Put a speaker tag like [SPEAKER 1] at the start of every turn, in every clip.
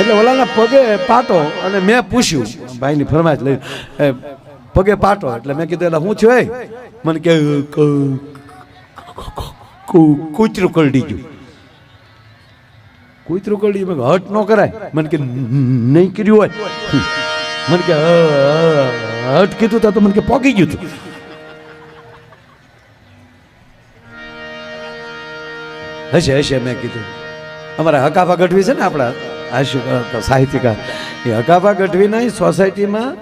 [SPEAKER 1] એટલે ઓલાના પગે પાટો અને મેં પૂછ્યું ભાઈની ફરમાઈશ લઈ પગે પાટો. એટલે મેં કીધું એટલે હું છું મને કે ક- કૂતરું કરડી ગયું. કૂતરું કરડી મેં હટ ન કરાય. મને કે નહીં કર્યું હોય. મને કે "હ, હ, હટ કીધું તા મને કે પોકી ગયું હતું હશે હશે મેં કીધું. અમારા હકાફા ગઢવી છે ને આપણા? અ, સાહિત્યકાર. એ હકાભા ગઢવીના સોસાયટીમાં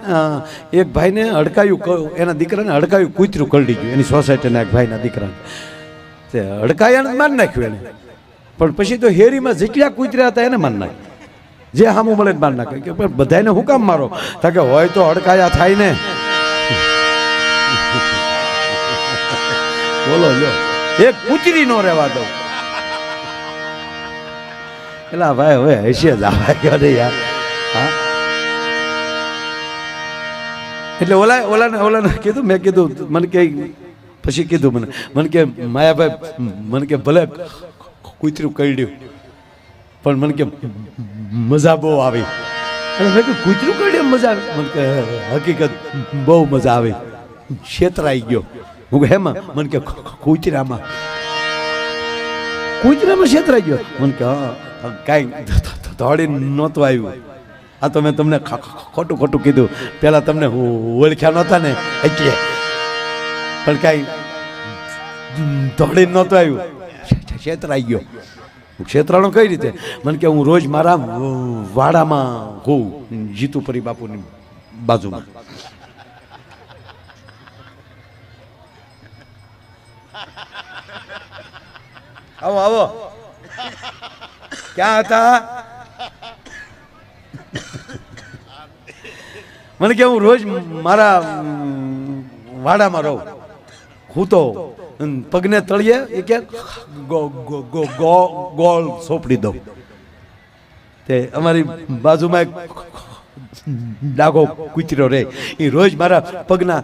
[SPEAKER 1] એક ભાઈને હડકાયું એના દીકરાને હડકાયું કૂતરું કરડી ગયું. એની સોસાયટીના એક ભાઈના દીકરાને. તે હડકાયાને મારી નાખ્યું એને. પણ પછી તો હેરીમાં જેટલા કૂતર્યા હતા એને મારી નાખ્યું. જે હામું મળે મારી નાખ્યું. કે પણ બધાને હું કામ મારો? તા કે હોય તો હડકાયા થાય ને. બોલો જો એક કૂતરી નો રહેવા દઉં એલા ભાઈ હવે હશે જ આવા કરે યાર હા એટલે ઓલા ઓલાને ઓલાને કીધું મેં કીધું મને કે પછી કીધું મને મને કે માયાભાઈ મને કે ભલે કૂતરું કરડ્યું પણ મને કે મજા બહુ આવી અને મેં કીધું કૂતરું કરડ્યું મજા આવી મને કે હકીકત બહુ મજા આવી છેતરાઈ ગયો હું હેમાં મને કે કૂતરામાં કૂતરામાં છેતરાઈ ગયો મને કે હા કાંઈ દોડી નહોતું આવ્યું. આ તો મેં તમને ખોટું ખોટું કીધું. પહેલાં તમને ઓળખ્યા નહોતા ને, એટલે. પણ કાંઈ દોડીને નહોતું આવ્યું. છેતરાઈ ગયો. ક્ષેત્રાણો કઈ રીતે? મને કે હું રોજ મારા વાડામાં હોઉં જીતુપરી બાપુની બાજુમાં. આવો આવો. ક્યાં હતા? મને કે હું રોજ મારા વાડામાં રહું. હું તો પગને તળીએ એ કે ગોળ સોંપડી દઉં. તે અમારી બાજુમાં એક ડાઘો કૂતરો રે. એ રોજ મારા પગના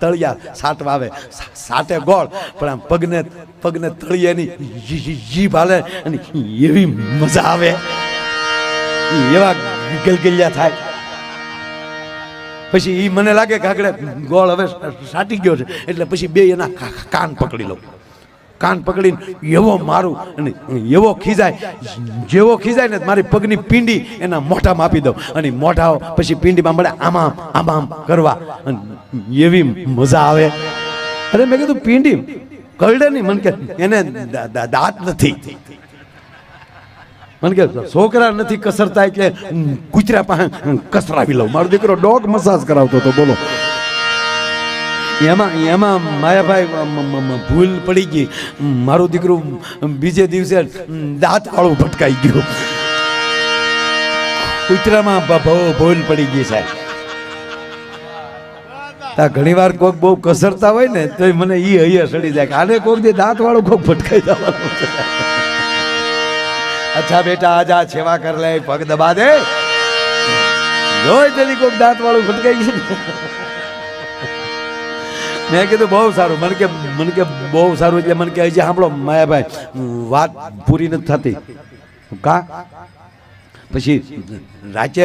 [SPEAKER 1] તળિયા સાટવા આવે સાતે ગોળ. પણ આમ પગને પગને તળિયાની જીભ હાલે અને એવી મજા આવે. એવા ગલગલિયા થાય. પછી એ મને લાગે કે આગળ ગોળ હવે સાટી ગયો છે. એટલે પછી બે એના કાન પકડી લઉં. કાન પકડીને એવો મારું અને એવો ખીજાય. જેવો ખીજાય ને મારી પગની પિંડી એના મોઢામાં આપી દઉં. અને મોઢા પછી પિંડીમાં મળે આમાં આમ આમ કરવા. અને એવી મજા આવે. અરે મેં કીધું, પિંડી કરડે નહીં. મને કે, એને દાંત નથી. મને કે, છોકરા નથી કસરતા એટલે કૂતરા પાસે કસરાવી લઉં. મારો દીકરો ડોગ મસાજ કરાવતો હતો, બોલો. એમાં એમાં માયાભાઈ મ- મ- મ- ભૂલ પડી ગઈ. મારું દીકરું બીજે દિવસે દાંત વાળું ભટકાઈ ગયું. કૂતરામાં ભૂલ પડી ગઈ સાહેબ. ઘણી વાર કોક બહુ કસરતા હોય ને તો મને ઈ હૈયા સડી જાય આને કોક જે દાંત વાળું કોક ભટકાઈ જવાનું અચ્છા બેટા, આજા સેવા કર લે, પગ દબા દે. જોઈ તેની કોક દાંત વાળું ભટકાઈ ગયું. મેં કીધું બહુ સારું. મને કે મને કે બહુ સારું એટલે મને કે હજી સાંભળો, માયાભાઈ, વાત પૂરી નથી થતી. કા? પછી રાતે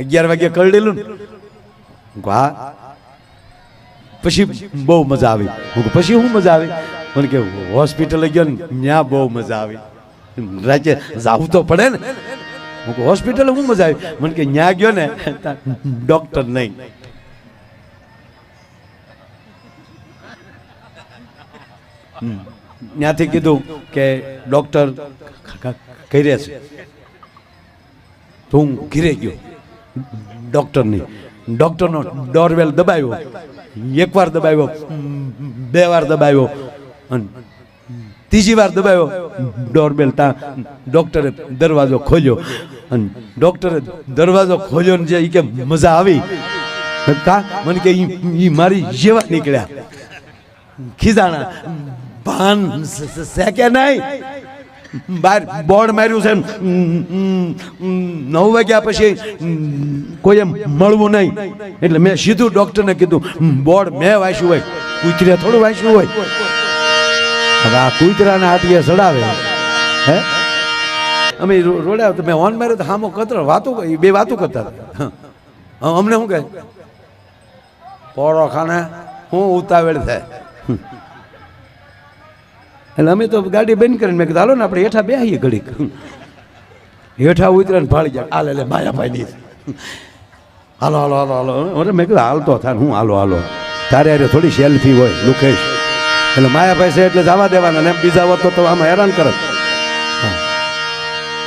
[SPEAKER 1] અગિયાર વાગે કરડેલું ને. હા પછી બહુ મજા આવી. પછી શું મજા આવી? મને કે, હોસ્પિટલે ગયો ને ત્યાં બહુ મજા આવી. રાચે જાવું તો પડે ને. હું હોસ્પિટલે શું મજા આવી? મને કે ત્યાં ગયો ને, ડોક્ટર નહીં. ત્યાંથી કીધું કે ડોક્ટર કહી છે હું ઘીરે ગયો. ડોક્ટરની. ડોક્ટરનો ડોરવેલ દબાવ્યો. એકવાર દબાવ્યો, બે વાર દબાવ્યો, અને ત્રીજી વાર દબાવ્યો ડોરબેલ તા ડોક્ટરે દરવાજો ખોલ્યો. અને ડોક્ટરે દરવાજો ખોલ્યો ને જે કે મજા આવી. કા? મને કે એ મારી જેવા નીકળ્યા. ખીજાણા. ભાન સ- સ- નહીં? બાર, બોર્ડ માર્યું છે નવ વાગ્યા પછી કોઈ એમ મળવું નહીં. એટલે મેં સીધું ડૉક્ટરને કીધું બોર્ડ મેં વાંચ્યું હોય કૂતરે થોડું વાંચ્યું હોય. હવે આ કૂતરાના આટીએ ચડાવે હે? અમે રોડ્યા તો મેં હોર્ન માર્યો તો હામો કતરો, વાતો બે વાતો કરતા હતા. અમને શું કહે? પોળો ખાને હું ઉતાવળ થાય. એટલે અમે તો ગાડી બંધ કરીને મેં કીધું ને, આપણે હેઠા બેસીએ ઘડીક. હેઠા ઉતરે ફાળી જાય હાલ એટલે માયાભાઈની હાલો હાલો હાલો હાલો. અરે મેં કીધું હાલતો થાય હું હાલો હાલો. તારે અરે થોડી સેલ્ફી હોય, લુકેશ. એટલે માયાભાઈ છે એટલે જવા દેવાના ને બીજા હોત તો આમાં હેરાન કરત.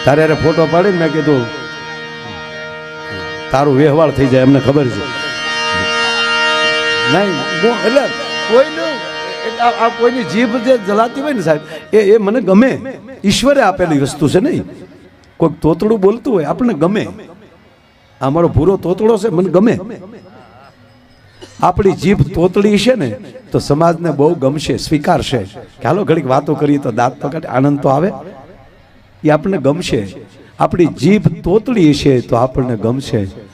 [SPEAKER 1] તારે અરે ફોટો પાડીને મેં કીધું, તારું વ્યવહાર થઈ જાય, એમને ખબર છે. નહીં એટલે કોઈનું આ કોઈની જીભ જે જલાતી હોય ને સાહેબ, એ એ મને ગમે. ઈશ્વરે આપેલી વસ્તુ છે નહીં. કોઈક તોતડું બોલતું હોય, આપણને ગમે. આ ભૂરો તોતડો છે, મને ગમે. આપણી જીભ તોતડી છે ને, તો સમાજને બહુ ગમશે, સ્વીકારશે. કે હાલો, ઘડીક વાતો કરીએ તો દાંત તો આનંદ તો આવે. એ આપણને ગમશે. આપણી જીભ તોતડી છે, તો આપણને ગમશે.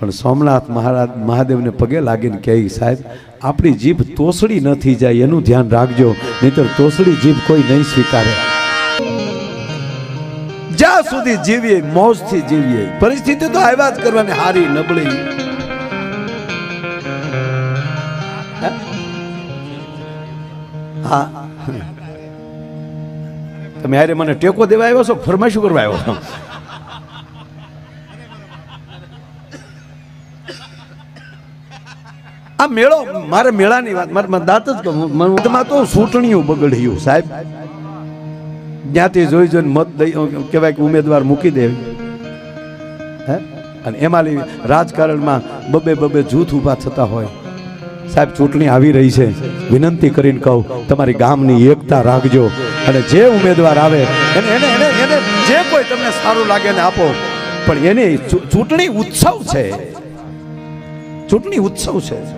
[SPEAKER 1] પણ સોમનાથ મહારાજ મહાદેવને પગે લાગીને કહે સાહેબ, આપણી જીભ તોસડી ન થઈ જાય, એનું ધ્યાન રાખજો, નહીતર તોસડી જીભ કોઈ નહીં સ્વીકારે. જ્યાં સુધી જીવીએ, મોજથી જીવીએ, પરિસ્થિતિ તો આવ્યા જ કરવાની હારી નબળી. તમે હારે મને ટેકો દેવા આવ્યો છો? ફરમાઈશું કરવા આવ્યો મેળો મારે મેળાની વાત, મારે દાંત જ મનમાં તો ચૂંટણીઓ બગડ્યું, સાહેબ. જ્યાંથી જોઈ જોઈને મત દઈ કહેવાય કે ઉમેદવાર મૂકી દે. હે? અને એમાં લઈ રાજકારણમાં બબે બબે જૂથ ઊભા થતા હોય. સાહેબ, ચૂંટણી આવી રહી છે. વિનંતી કરીને કહું, તમારી ગામની એકતા રાખજો. અને જે ઉમેદવાર આવે, એને એને એને એને જે કોઈ તમને સારું લાગે ને આપો, પણ એની ચૂંટણી ઉત્સવ છે. ચૂંટણી ઉત્સવ છે.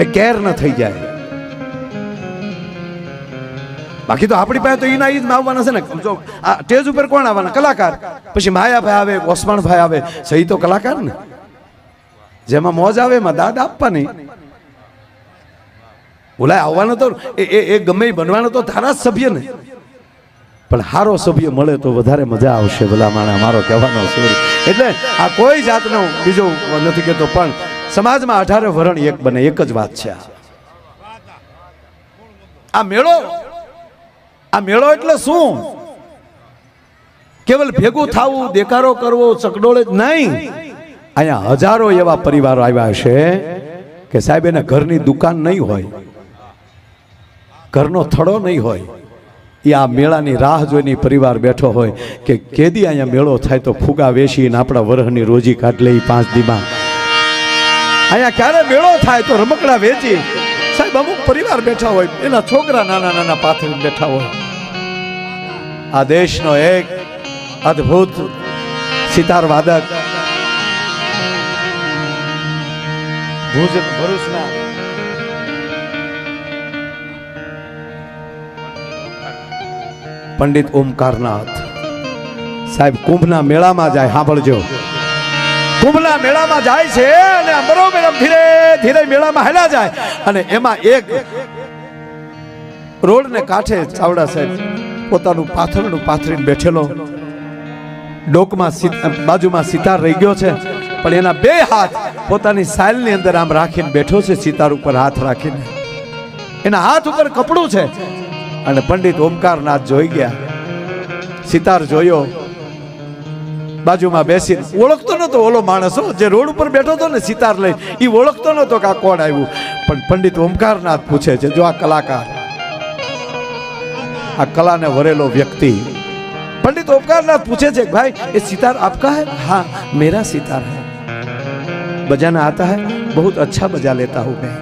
[SPEAKER 1] એ ગેર ન થઈ જાય. બાકી તો આપણી પાસે તો એના ઈ જ આવવાના છે ને. જો, આ સ્ટેજ ઉપર કોણ આવવાના? કલાકાર. પછી માયાભાઈ આવે ઓસમાણભાઈ આવે. સહી તો કલાકાર ને. જેમાં મોજ આવે, એમાં દાદ આપવાની. ઓલા આવવાનો તો, એ, એ- ગમે બનવાનો તો ધારાસભ્ય ને. પણ હારો સભ્ય મળે તો વધારે મજા આવશે, ભલા માણા મારો કહેવાનો સુર એટલે આ કોઈ જાતનો બીજો નથી કહેતો, પણ સમાજમાં અઢારે વરણ એક બને, એક જ વાત છે આ. મેળો? આ મેળો એટલે શું? કેવલ ભેગું થવું, દેકારો કરવો, ચકડોળે જ નહીં. અહીંયા હજારો એવા પરિવારો આવ્યા છે કે સાહેબ, એને ઘરની દુકાન નહીં હોય, ઘરનો થડો નહીં હોય. એ આ મેળાની રાહ જોઈને પરિવાર બેઠો હોય કે કેદી અહીંયા મેળો થાય તો ફુગા વેચીને આપણા વરહની રોજી કાઢ લે પાંચ દીમાં. અહીંયા ક્યારે મેળો થાય તો રમકડા વેચી. સાહેબ, અમુક પરિવાર બેઠા હોય, એના છોકરા નાના નાના પાથરીને બેઠા હોય. આ દેશનો એક અદ્ભુત સિતાર વાદક. પંડિત ઓમકારનાથ. સાહેબ, કુંભના મેળામાં જાય, સાંભળજો. કુંભના મેળામાં જાય છે અને અમરો મેડમ ધીરે ધીરે મેળામાં હેલા જાય. અને એમાં એક રોડને કાંઠે ચાવડા સાહેબ પોતાનું પાથરનું પાથરીને બેઠેલો. ડોકમાં બાજુમાં સિતાર રહી ગયો છે. પણ એના બે હાથ પોતાની સાયલની અંદર આમ રાખીને બેઠો છે, સિતાર ઉપર હાથ રાખીને. એના હાથ ઉપર કપડું છે. અને પંડિત ઓમકારનાથ જોઈ ગયા. સિતાર જોયો. બાજુમાં બેસીને. ઓળખતો નહોતો ઓલો માણસો જે રોડ ઉપર બેઠો હતો ને સિતાર લઈ એ ઓળખતો નહોતો કે આ કોણ આવ્યું. પણ પંડિત ઓમકારનાથ પૂછે છે, જો આ કલાકાર, આ કલાને વરેલો વ્યક્તિ. પંડિત ઓમકારનાથ પૂછે છે, ભાઈ, એ સિતાર આપકા હે? હા, મેરા સિતાર હે. બજાના આતા હે? બહુત અચ્છા બજા લેતા હું મેં.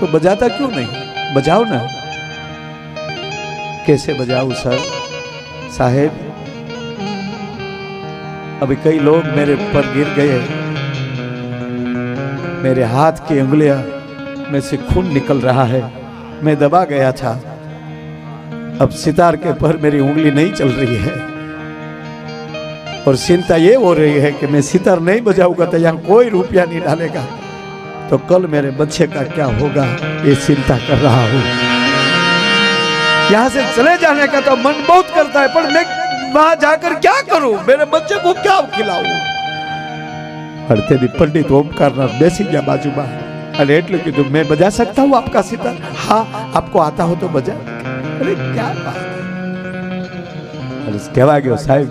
[SPEAKER 1] તો બજાતા ક્યું નહીં? બજાવ ને. કેસે બજાવું, સર? સાહેબ अभी कई लोग मेरे ऊपर गिर गए मेरे हाथ की उंगलियाँ में से खून निकल रहा है। मैं दबा गया था। अब सितार के पर मेरी उंगली नहीं चल रही है। और चिंता ये हो रही है कि मैं सितार नहीं बजाऊँगा तो यहाँ कोई रुपया नहीं डालेगा। तो कल मेरे बच्चे का क्या होगा, ये चिंता कर रहा हूँ। यहाँ से चले जाने का तो मन बहुत करता है, पर मैं वहां जाकर क्या करूं मेरे बच्चे को क्या खिलाऊं અડતેથી પંડિત ઓમકારનાથ બેસી ગયા બાજુમાં અને એટલું કીધું મેં બજા सकता हूँ आपका सितार हाँ आपको आता हो तो बजा अरे क्या बात અને કહેવા ગયો સાહેબ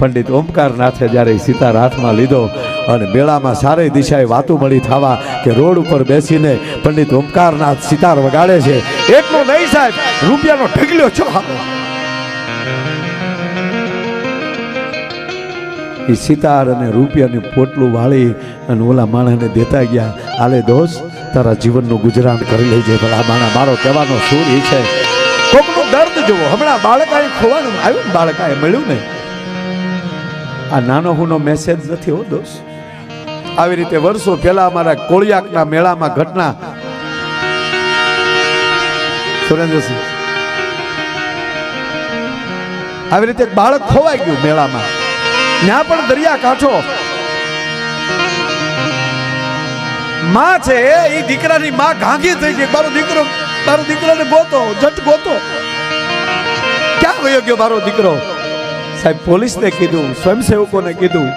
[SPEAKER 1] પંડિત ઓમકારનાથે જ્યારે ઈ સિતાર હાથમાં લીધો અને મેળામાં સારી દિશાએ વાતો મળી થવા કે રોડ ઉપર બેસીને પંડિત ઓમકારનાથ સિતાર વગાડે છે એટલું નહીં સાહેબ રૂપિયાનો ઢગલ્યો છો એ સિતાર અને રૂપિયાને પોટલું વાળી અને ઓલા માણસને દેતા ગયા. આલે દોસ્ત, તારા જીવનનું ગુજરાન કરી લેજે, ભલા માણા મારો કહેવાનો સૂર એ છે. કોકનું દર્દ જુઓ, હમણાં બાળકાએ ખોવાનું આવ્યું ને, બાળકાએ મળ્યું ને આ નાનો હુનો મેસેજ નથી હો દોસ્ત. આવી રીતે વર્ષો પહેલા અમારા કોળિયાકના મેળામાં ઘટના. સુરેન્દ્રસિંહ. આવી રીતે બાળક ખોવાઈ ગયું મેળામાં. ત્યાં પણ દરિયા કાંઠો. માં છે, એ દીકરાની માં ઘાંઘી થઈ ગઈ. મારો દીકરો, મારો દીકરોને ગોતો, જટ ગોતો. ક્યાં વયો ગયો મારો દીકરો? સાહેબ, પોલીસને કીધું, સ્વયંસેવકોને કીધું,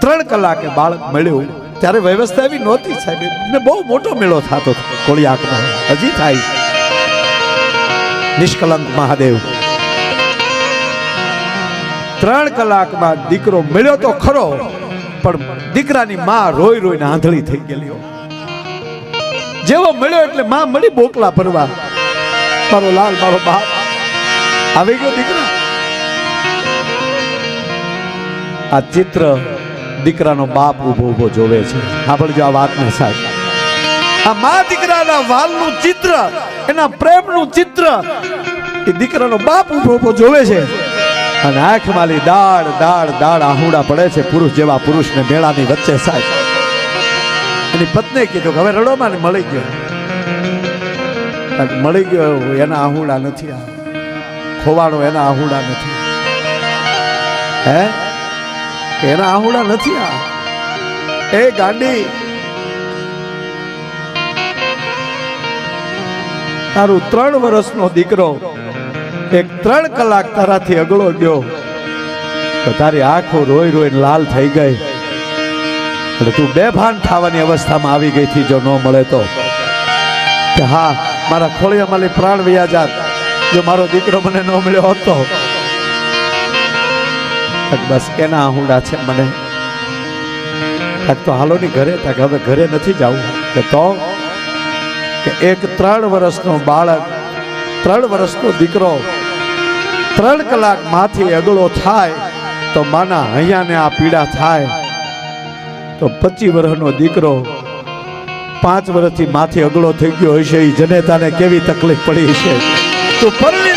[SPEAKER 1] ત્રણ કલાકે બાળક મળ્યું. ત્યારે વ્યવસ્થા એવી નહોતી સાહેબ. ને બહુ મોટો મેળો થતો કોળિયાકનો. હજી થાય. નિષ્કલંક મહાદેવ. ત્રણ કલાકમાં દીકરો મળ્યો તો ખરો, પણ દીકરાની માં રોઈ રોઈને આંધળી થઈ ગયેલી જેવો મળ્યો એટલે માં મળી બોકલા ભરવા. મારો લાલ, મારો બાપ. આવી ગયો દીકરા. આ ચિત્ર દીકરાનો બાપ ઊભો ઊભો જોવે છે. સાંભળજો આ વાતને સાહેબ. આ મા દીકરાના વાલનું ચિત્ર, એના પ્રેમનું ચિત્ર, એ દીકરાનો બાપ ઊભો ઊભો જોવે છે. અને આંખમાંલી દાળ દાળ દાળ આહુડા પડે છે. પુરુષ જેવા પુરુષને મેળાની વચ્ચે સાહેબ. એની પત્ની કીધું હવે રડોમાં મળી ગયો. મળી ગયો એના આહુડા નથી આ. ખોવાડો એના આહુડા નથી. હે? એના આહુડા નથી આ. એ ગાંડી. તારું ત્રણ વર્ષનો દીકરો એક ત્રણ કલાક તારાથી અગળો ગયો. તો તારી આંખો રોઈ રોઈને લાલ થઈ ગઈ. એટલે તું બેભાન થવાની અવસ્થામાં આવી ગઈ થી જો ન મળે તો. કે હા, મારા ખોળિયા માલી પ્રાણ વ્યાજાત જો મારો દીકરો મને ન મળ્યો હતો. બસ એના આહુડા છે મને. કાંઈક તો હાલો ની ઘરે તાક હવે ઘરે નથી જવું. કે તો? કે એક ત્રણ વર્ષનો બાળક, ત્રણ વર્ષનો દીકરો ત્રણ કલાક માથી અગળો થાય તો માના અહીંયાને આ પીડા થાય. તો પચીસ વર્ષનો દીકરો પાંચ વર્ષથી માથી અગળો થઈ ગયો હશે એ જનેતાને કેવી તકલીફ પડી છે તો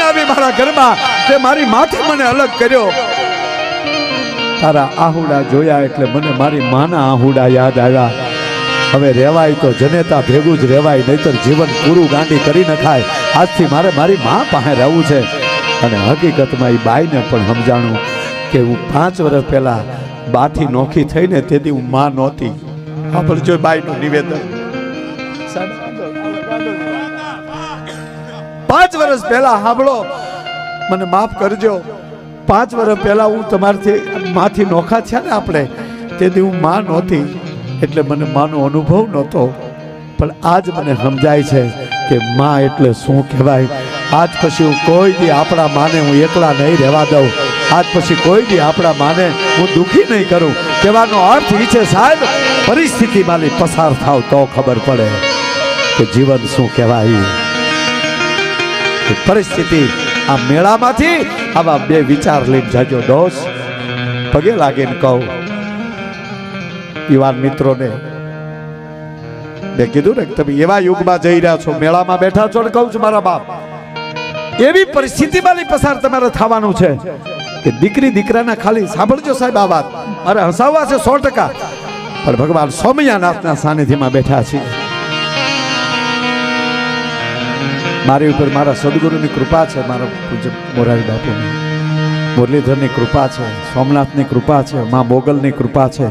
[SPEAKER 1] આવી મારા ઘરમાં તે મારી માથી મને અલગ કર્યો. તારા આહુડા જોયા એટલે મને મારી માના આહુડા યાદ આવ્યા. હવે રહેવાય તો જનેતા ભેગું જ રહેવાય નહીતર જીવન પૂરું ગાંડી કરી નખાય. આજથી મારે મારી મા પાસે રહેવું છે. અને હકીકતમાં એ બાઈને પણ સમજાણું કે હું પાંચ વર્ષ પહેલા બાથી નોખી થઈને તેથી હું માં નહોતી. આપણે જો બાઈનું નિવેદન. પાંચ વર્ષ પહેલા સાંભળો. મને માફ કરજો. પાંચ વર્ષ પહેલા હું તમારથી માથી નોખા છે ને આપણે, તેથી હું માં નહોતી. એટલે મને માનો અનુભવ નહોતો. પણ આજ મને સમજાય છે કે માં એટલે શું કહેવાય? આજ પછી હું કોઈ દી આપણા માને હું એકલા નહીં રહેવા દઉં. આજ પછી કોઈ દી આપણા માને હું દુખી નહીં કરું. કહેવાનો અર્થ એ છે સાહેબ, પરિસ્થિતિમાંથી પસાર થાવ તો ખબર પડે કે જીવન શું કહેવાય. પરિસ્થિતિ આ મેળામાંથી આવા બે વિચાર લઈને જાજો દોસ્ત પગે લાગીને કહું, યુવાન મિત્રોને, મેં કીધું ને તમે એવા યુગમાં જઈ રહ્યા છો, મેળામાં બેઠા છો ને કહું છું મારા બાપ. એવી પરિસ્થિતિમાંથી પસાર તમારે થવાનું છે કે દીકરી દીકરાના ખાલી સાંભળજો સાહેબ આ વાત. મારે હસાવવા છે સો ટકા. પણ ભગવાન સોમયાનાથના સાનિધ્યમાં બેઠા છીએ. મારી ઉપર મારા સદગુરુની કૃપા છે, મારા પૂજ્ય મોરારી બાપુની. મુરલીધરની કૃપા છે સોમનાથની કૃપા છે, મા મોગલની કૃપા છે.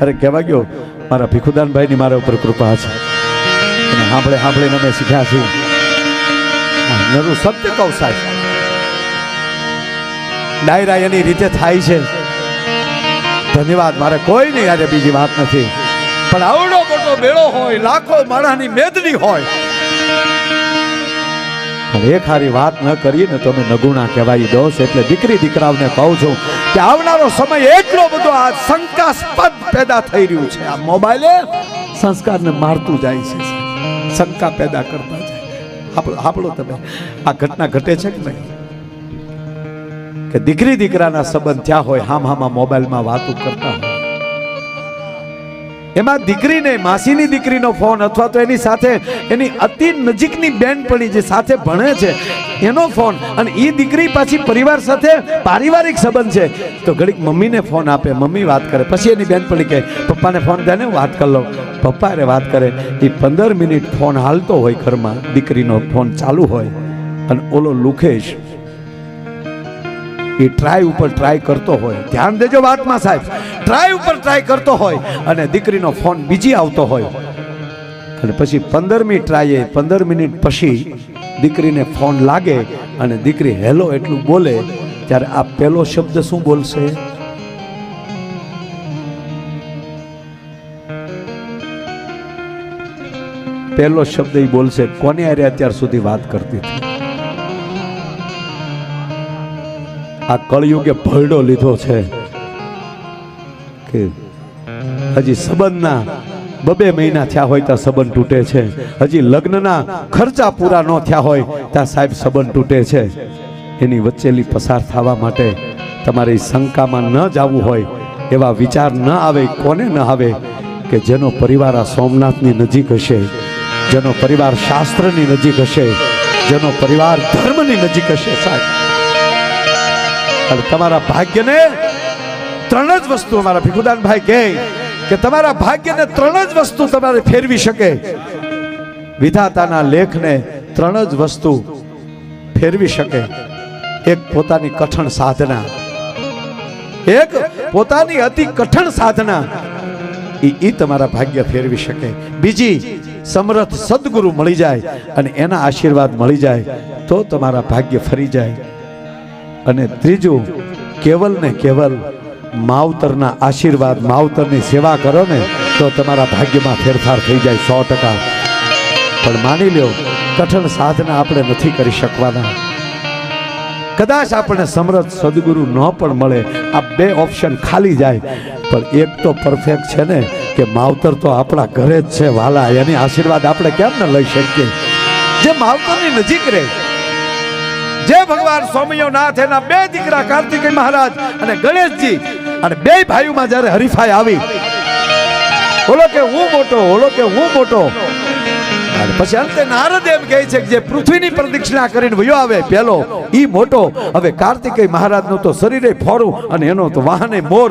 [SPEAKER 1] અરે કહેવા ગયો, મારા ભીખુદાનભાઈની મારા ઉપર કૃપા છે. અને સાંભળે સાંભળીને અમે શીખ્યા છીએ. નરું સત્ય કહું સાહેબ. ડાયરા એની રીતે થાય છે. ધન્યવાદ, મારે કોઈ નહીં યારે બીજી વાત નથી. પણ આવડો મોટો મેળો હોય, લાખો માણસની મેદની હોય. પણ એક હારી વાત ન કરીએ ને તમે નગુણા કહેવાય દોષ, એટલે દીકરી દીકરાઓને કહું છું કે આવનારો સમય એટલો બધો આ શંકાસ્પદ પેદા થઈ રહ્યું છે. આ મોબાઈલે સંસ્કારને મારતું જાય છે. શંકા પેદા કરતા જાય. આપણો આપણો તમે. આ ઘટના ઘટે છે કે નહીં? કે દીકરી દીકરાના સંબંધ થયા હોય, હામ હામાં મોબાઈલમાં વાતો કરતા હોય. એમાં દીકરીને, માસીની દીકરીનો ફોન અથવા તો એની સાથે એની અતિ નજીકની બેનપણી જે સાથે ભણે છે, એનો ફોન. અને એ દીકરી પાછી પરિવાર સાથે પારિવારિક સંબંધ છે. તો ઘડીક મમ્મીને ફોન આપે, મમ્મી વાત કરે. પછી એની બેનપણી કહે, પપ્પાને ફોન દે ને વાત કરી લઉં. પપ્પા અરે વાત કરે એ પંદર મિનિટ ફોન હાલતો હોય ઘરમાં, દીકરીનો ફોન ચાલુ હોય, અને ઓલો લુખેશ એ ટ્રાય ઉપર ટ્રાય કરતો હોય. ધ્યાન દેજો વાતમાં સાહેબ. ટ્રાય ઉપર ટ્રાય કરતો હોય અને દીકરીનો ફોન બીજી આવતો હોય. અને પછી પંદરમી ટ્રાયે પંદર મિનિટ પછી દીકરીને ફોન લાગે અને દીકરી હેલો એટલું બોલે ત્યારે આ પહેલો શબ્દ શું બોલશે? પહેલો શબ્દ એ બોલશે, કોને આરે અત્યાર સુધી વાત કરતી હતી? આ કળયુગે ભરડો લીધો છે કે હજી સંબંધના બબે મહિના થયા હોય ત્યાં સંબંધ તૂટે છે. હજી લગ્નના ખર્ચા પૂરા ન થયા હોય ત્યાં સાહેબ સંબંધ તૂટે છે. એની વચ્ચેલી પસાર થવા માટે તમારે શંકામાં ન જવું હોય એવા વિચાર ન આવે, કોને ન આવે કે જેનો પરિવાર આ સોમનાથની નજીક હશે, જેનો પરિવાર શાસ્ત્રની નજીક હશે, જેનો પરિવાર ધર્મની નજીક હશે સાહેબ. અને તમારા ભાગ્યને ત્રણ જ વસ્તુ અમારા ભીખુદાનભાઈ કહે કે તમારા ભાગ્યને ત્રણ જ વસ્તુ તમારે ફેરવી શકે. વિધાતાના લેખને ત્રણ જ વસ્તુ ફેરવી શકે. એક પોતાની કઠણ સાધના. એક પોતાની અતિ કઠણ સાધના. ઈ તમારા ભાગ્ય ફેરવી શકે. બીજી સમર્થ સદગુરુ મળી જાય અને એના આશીર્વાદ મળી જાય તો તમારા ભાગ્ય ફરી જાય. અને ત્રીજું, કેવલ ને કેવલ માવતરના આશીર્વાદ, માવતરની સેવા કરો ને તો તમારા ભાગ્યમાં ફેરફાર થઈ જાય સો ટકા. પણ માની લ્યો, કઠણ સાધના આપણે નથી કરી શકવાના. કદાચ આપણને સમરથ સદગુરુ ન પણ મળે, આ બે ઓપ્શન ખાલી જાય. પણ એક તો પરફેક્ટ છે ને, કે માવતર તો આપણા ઘરે જ છે વાલા, એની આશીર્વાદ આપણે કેમ ન લઈ શકીએ? જે માવતરની નજીક રહે જે ભગવાન સ્વામીઓ નાથ એના બે દીકરા કાર્તિકેય મહારાજ અને ગણેશજી અને બે ભાઈઓમાં જ્યારે હરીફાઈ આવી, ઓલો કે હું મોટો, ઓલો કે હું મોટો. પછી અંતે નારદ એમ કહે છે કે જે પૃથ્વીની પ્રદક્ષિણા કરીને વયો આવે, પેલો ઈ મોટો. હવે કાર્તિકેય મહારાજનું તો શરીરે ફોરું અને એનો તો વાહને મોર.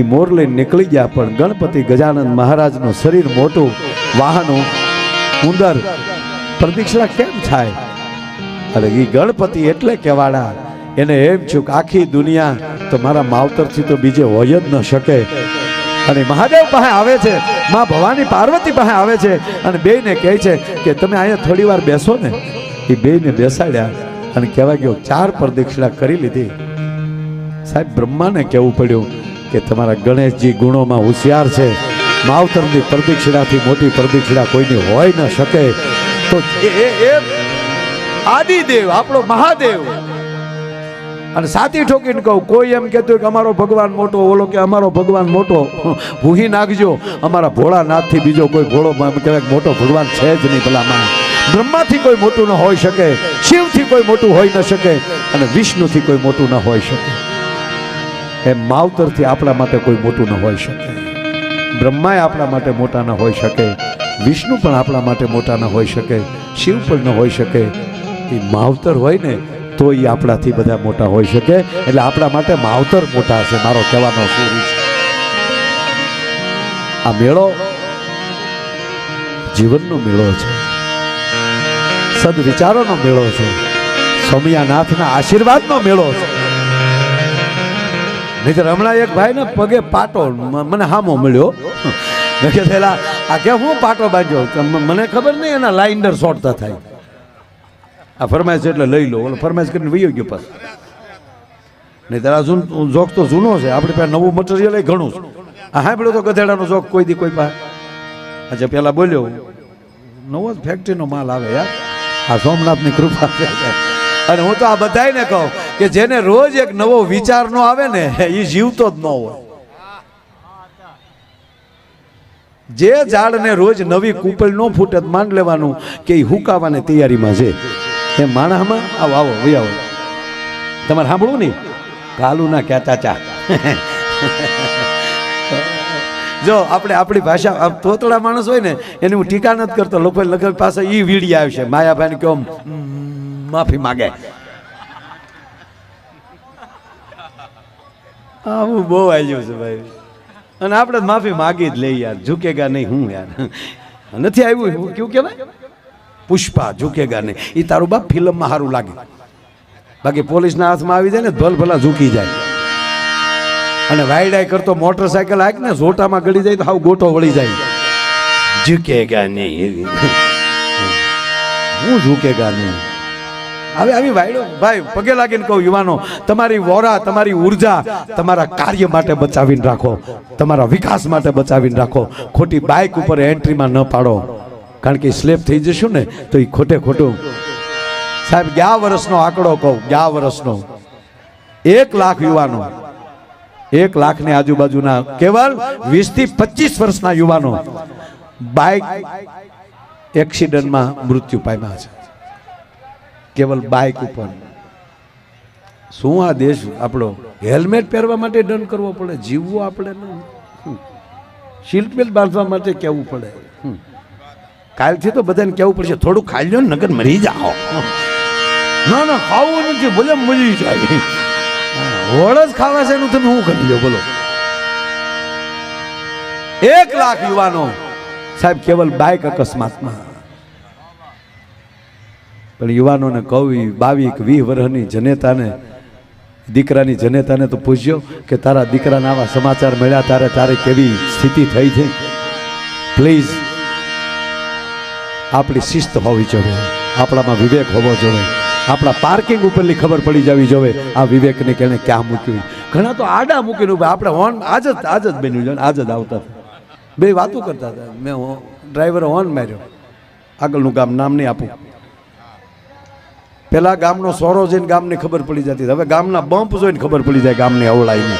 [SPEAKER 1] ઈ મોર લઈને નીકળી ગયા, પણ ગણપતિ ગજાનંદ મહારાજનું શરીર મોટું, વાહનું, ઉંદર. પ્રદક્ષિણા કેમ થાય? અરે એ ગણપતિ એટલે કેવાડા એને એમ છું કે આખી દુનિયા તો મારા માવતરથી તો બીજે હોય જ ન શકે. અને મહાદેવ પાસે આવે છે, માં ભવાની પાર્વતી પાસે આવે છે અને બેયને કહે છે કે તમે અહીંયા થોડી વાર બેસો ને. એ બેયને બેસાડ્યા અને કહેવાય ગયો, ચાર પ્રદક્ષિણા કરી લીધી. સાહેબ, બ્રહ્માને કહેવું પડ્યું કે તમારા ગણેશજી ગુણોમાં હોશિયાર છે. માવતરની પ્રદક્ષિણાથી મોટી પ્રદક્ષિણા કોઈની હોય ન શકે. તો એ આદિદેવ, આપણો મહાદેવ. અને સાથી ઠોકીને કહું, કોઈ એમ કહેતું કે અમારો ભગવાન મોટો, ઓલો કે અમારો ભગવાન મોટો, ભૂહી નાખજો. અમારા ભોળાનાથથી બીજો કોઈ ભોળો કહેવાય મોટો ભગવાન છે જ નહીં ભલામાં બ્રહ્માથી કોઈ મોટું ન હોઈ શકે, શિવથી કોઈ મોટું હોઈ ન શકે, અને વિષ્ણુથી કોઈ મોટું ન હોઈ શકે. એમ માવતરથી આપણા માટે કોઈ મોટું ન હોઈ શકે. બ્રહ્માએ આપણા માટે મોટા ન હોઈ શકે. વિષ્ણુ પણ આપણા માટે મોટા ન હોઈ શકે. શિવ પણ ન હોઈ શકે. એ માવતર હોય ને, તો એ આપણાથી બધા મોટા હોઈ શકે. એટલે આપણા માટે માવતર મોટા હશે, મારો કહેવાનો સુરી આ મેળો જીવનનો મેળો છે. સદ વિચારોનો મેળો છે. સ્વામિયાનાથના આશીર્વાદનો મેળો છે. નહીતર હમણાં એક ભાઈ ને પગે પાટો મને હામો મળ્યો. મેં કે આ કે હું પાટો બાંધ્યો? મને ખબર નહીં, એના લાઇન્ડર સોટતા થાય. આ ફરમાઈશ એટલે લઈ લો. ઓલો ફરમાઈશ કરીને વયો ગયો પાછો. નહીં તારા જૂન જોક તો જૂનો છે. આપણે પાસે નવું મટીરિયલ એ ઘણું છે. આ સાંભળ્યો તો ગધેડાનો જોક કોઈ દી કોઈ પાસે અચ્છા પેલા બોલ્યો, નવો જ ફેક્ટરીનો માલ આવે યાર. આ સોમનાથની કૃપા છે. અને હું તો આ બધાયને કહું કે જેને રોજ એક નવો વિચાર નો આવે ને, એ જીવતો જ ન હોય. જે ઝાડને રોજ નવી કૂપળ ન ફૂટે માંડ લેવાનું કે એ હુકાવાની તૈયારીમાં છે. એ માણામાં આવો આવો આવો. તમારે સાંભળવું નહીં કાલુ ક્યાં ચાચા? જો, આપણે આપણી ભાષા તોતળા માણસ હોય ને, એની હું ટીકા નથી કરતો. લોકો લગન પાસે એ વીડી આવશે. માયાભાઈને કહો માફી માગે. આવું બહુ આવ્યું છે ભાઈ. અને આપણે માફી માગી જ લઈ યાર. ઝૂકેગા નહીં હું યાર. નથી આવ્યું? કેવું કહેવાય? પુષ્પા ઝૂકેગા નહીં. એ તારું બાપ ફિલ્મમાં સારું લાગે. બાકી પોલીસના હાથમાં આવી જાય ને ભલ ભલા ઝૂકી જાય. અને વાયડાય કરતો મોટરસાયકલ હાક ને ઝોટામાં ગળી જાય તો હાવ ગોટો વળી જાય. ઝૂકેગા નહીં. હું ઝૂકેગા નહીં. હવે આવી વાયડો, ભાઈ, પગે લાગીને કહું યુવાનો, તમારી વોરા, તમારી ઊર્જા તમારા કાર્ય માટે બચાવીને રાખો. તમારા વિકાસ માટે બચાવીને રાખો. ખોટી બાઇક ઉપર એન્ટ્રીમાં ન પાડો. કારણ કે સ્લેપ થઈ જશું ને, તો એ ખોટે ખોટું. સાહેબ, ગયા વર્ષનો આંકડો કહું, ગયા વર્ષનો. એક લાખ યુવાનો, એક લાખની આજુબાજુના, કેવલ વીસથી પચીસ વર્ષના યુવાનો બાઇક એક્સિડન્ટમાં મૃત્યુ પામ્યા છે. કેવલ બાઇક ઉપર. શું આ દેશ આપણો હેલ્મેટ પહેરવા માટે દંડ કરવો પડે? જીવવું આપણે નહીં સીટ બેલ્ટ બાંધવા માટે કહેવું પડે. કાલથી તો બધાને કહેવું પડશે થોડું ખાઈ લો નગર મરી જાઓ. ના ના, ખાવું નથી, ભલે મરી જાય. વળ ખાવા છે એનું તમે શું કરી લો, બોલો. એક લાખ યુવાનો, સાહેબ, કેવલ બાઇક અકસ્માતમાં. પણ યુવાનોને કવિ બાવીક વીહ વર્ષની જનેતાને, દીકરાની જનેતાને તો પૂછ્યો કે તારા દીકરાના આવા સમાચાર મળ્યા, તારે તારે કેવી સ્થિતિ થઈ છે? પ્લીઝ આપણી શિસ્ત હોવી જોઈએ, આપણામાં વિવેક હોવો જોઈએ, આપણા પાર્કિંગ ઉપરની ખબર પડી જવી જોઈએ. આ વિવેકને કેને ક્યાં મૂક્યું? ઘણા તો આડા મૂકીને ઊભા આપણે હોર્ન આજ જ આજ જ બન્યું છે આજ જ આવતા હતા. બે વાતો કરતા હતા. મેં ડ્રાઈવર હોર્ન માર્યો. આગળનું ગામ નામ નહીં આપું. પેલા ગામનો સોરો જઈને ગામને ખબર પડી જતી. હવે ગામના બમ્પ જોઈને ખબર પડી જાય ગામની અવળાઈને.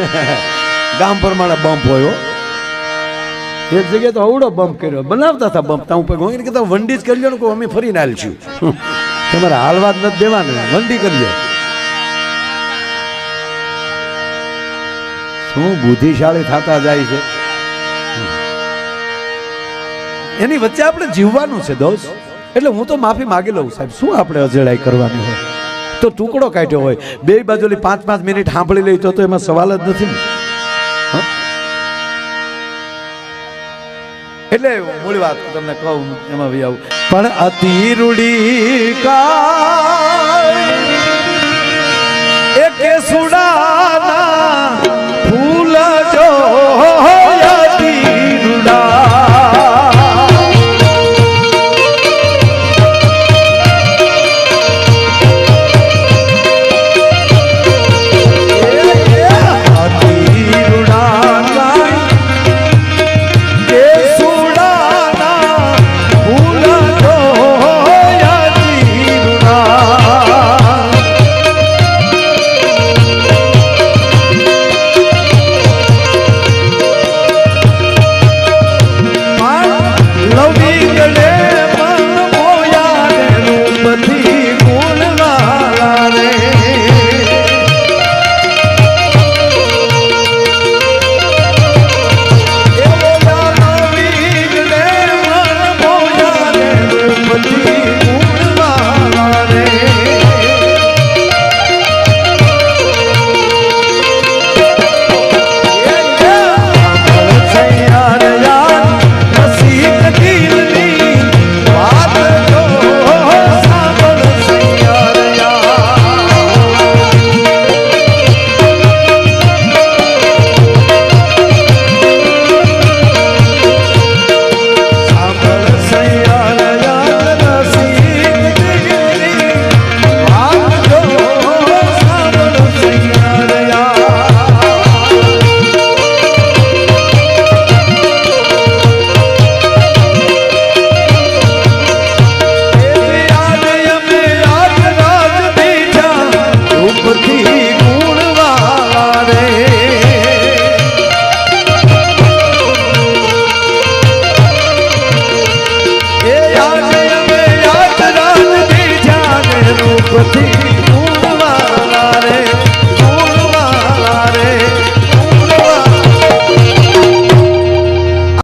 [SPEAKER 1] ગામ પ્રમાણે બમ્પ હોય. એક જગ્યાએ તો અવડો બમ્પ કર્યો. બનાવતા હતા બમ્પ તા ઉપર એને કહેતા વંડી જ કરી લો ને અમે ફરીને હાલશું તમારે હાલવા જ નથી દેવાને. વંડી કરીએ શું બુદ્ધિશાળી થતા જાય છે? એની વચ્ચે આપણે જીવવાનું છે દોસ્ત. એટલે હું તો માફી માગી લઉં, સાહેબ. શું આપણે અજેડાઈ કરવાની હોય? તો ટુકડો કાઢ્યો હોય. બે બાજુ પાંચ પાંચ મિનિટ સાંભળી લઈ તો એમાં સવાલ જ નથી ને. એટલે મૂળ વાત તમને કહું એમાં બી આવું. પણ અતિ રૂડી કાય